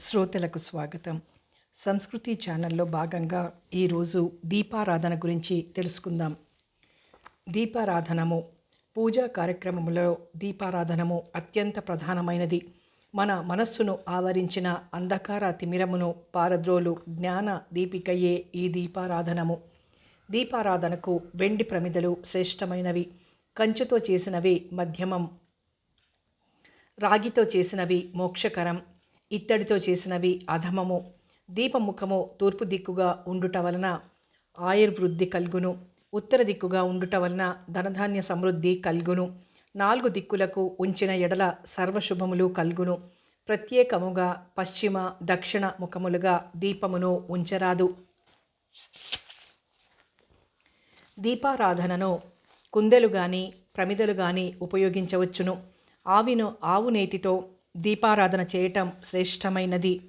శ్రోతలకు స్వాగతం. సంస్కృతి ఛానల్లో భాగంగా ఈరోజు దీపారాధన గురించి తెలుసుకుందాం. దీపారాధనము పూజా కార్యక్రమములో దీపారాధనము అత్యంత ప్రధానమైనది. మన మనస్సును ఆవరించిన అంధకార తిమిరమును పారద్రోలు జ్ఞాన దీపికయే ఈ దీపారాధనము. దీపారాధనకు వెండి ప్రమిదలు శ్రేష్టమైనవి. కంచుతో చేసినవి మధ్యమం రాగితో చేసినవి మోక్షకరం. ఇత్తడితో చేసినవి అధమము దీపముఖము తూర్పు దిక్కుగా ఉండుట వలన ఆయుర్వృద్ధి కల్గును. ఉత్తర దిక్కుగా ఉండుట వలన ధనధాన్య సమృద్ధి కల్గును. నాలుగు దిక్కులకు ఉంచిన ఎడల సర్వశుభములు కల్గును. ప్రత్యేకముగా పశ్చిమ దక్షిణ ముఖములుగా దీపమును ఉంచరాదు. దీపారాధనను కుందెలు గాని ప్రమిదలు గాని ఉపయోగించవచ్చును. ఆవిను ఆవు నేతితో దీపారాధన చేయటం శ్రేష్టమైనది.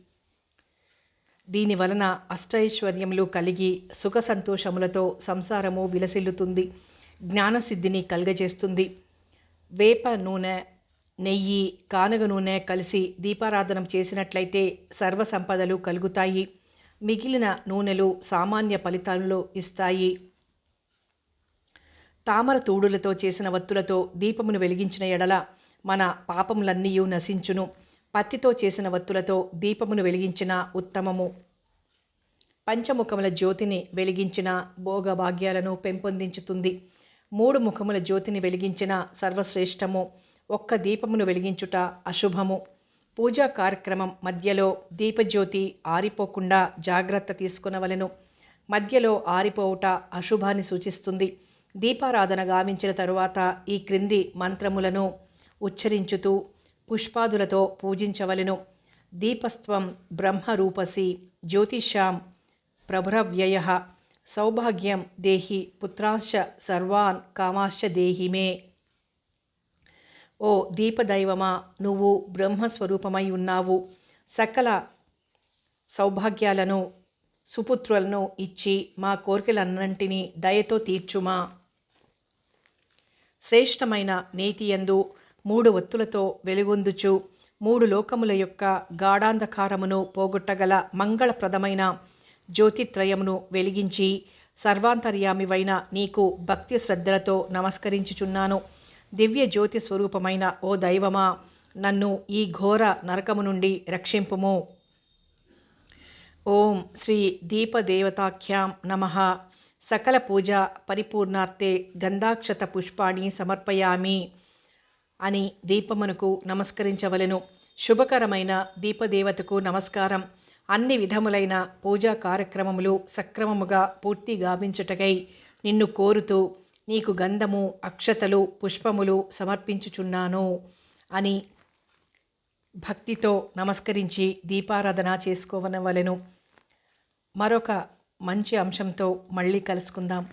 దీని వలన అష్టైశ్వర్యములు కలిగి సుఖ సంతోషములతో సంసారము విలసిల్లుతుంది. జ్ఞానసిద్ధిని కలుగజేస్తుంది. వేప నూనె నెయ్యి కానగ నూనె కలిసి దీపారాధనం చేసినట్లయితే సర్వ సంపదలు కలుగుతాయి. మిగిలిన నూనెలు సామాన్య ఫలితాలలో ఇస్తాయి. తామర తూడులతో చేసిన వత్తులతో దీపమును వెలిగించిన ఎడల మన పాపములన్నీయూ నశించును. పత్తితో చేసిన వత్తులతో దీపమును వెలిగించిన ఉత్తమము. పంచముఖముల జ్యోతిని వెలిగించిన భోగభాగ్యాలను పెంపొందించుతుంది. మూడు ముఖముల జ్యోతిని వెలిగించిన సర్వశ్రేష్టము. ఒక్క దీపమును వెలిగించుట అశుభము. పూజా కార్యక్రమం మధ్యలో దీపజ్యోతి ఆరిపోకుండా జాగ్రత్త తీసుకునవలెను. మధ్యలో ఆరిపోవుట అశుభాన్ని సూచిస్తుంది. దీపారాధన గావించిన తరువాత ఈ క్రింది మంత్రములను ఉచ్చరించుతూ పుష్పాదులతో పూజించవలెను. దీపస్త్వం బ్రహ్మరూపసి జ్యోతిషాం ప్రభురవ్యయ. సౌభాగ్యం దేహి పుత్రాంశ సర్వాన్ కామాశ్చ దేహిమే ఓ దీపదైవమా నువ్వు బ్రహ్మస్వరూపమై ఉన్నావు. సకల సౌభాగ్యాలను సుపుత్రులను ఇచ్చి మా కోరికలన్నింటినీ దయతో తీర్చుమా. శ్రేష్టమైన నేతియందు మూడు ఒత్తులతో వెలుగొందుచు. మూడు లోకముల యొక్క గాఢాంధకారమును పోగొట్టగల మంగళప్రదమైన జ్యోతిత్రయమును వెలిగించి సర్వాంతర్యామివైన నీకు భక్తి శ్రద్ధలతో నమస్కరించుచున్నాను. దివ్య జ్యోతి స్వరూపమైన ఓ దైవమా నన్ను ఈ ఘోర నరకము నుండి రక్షింపుము. ఓం శ్రీ దీపదేవతాఖ్యాం నమ. సకల పూజ పరిపూర్ణార్థే గంధాక్షత పుష్పాణి సమర్పయామి. అని దీపమునకు నమస్కరించవలెను. శుభకరమైన దీపదేవతకు నమస్కారం. అన్ని విధములైన పూజా కార్యక్రమములు సక్రమముగా పూర్తి గావించుటకై నిన్ను కోరుతూ నీకు గంధము అక్షతలు పుష్పములు సమర్పించుచున్నాను అని భక్తితో నమస్కరించి దీపారాధన చేసుకోవనవలెను. మరొక మంచి అంశంతో మళ్ళీ కలుసుకుందాం.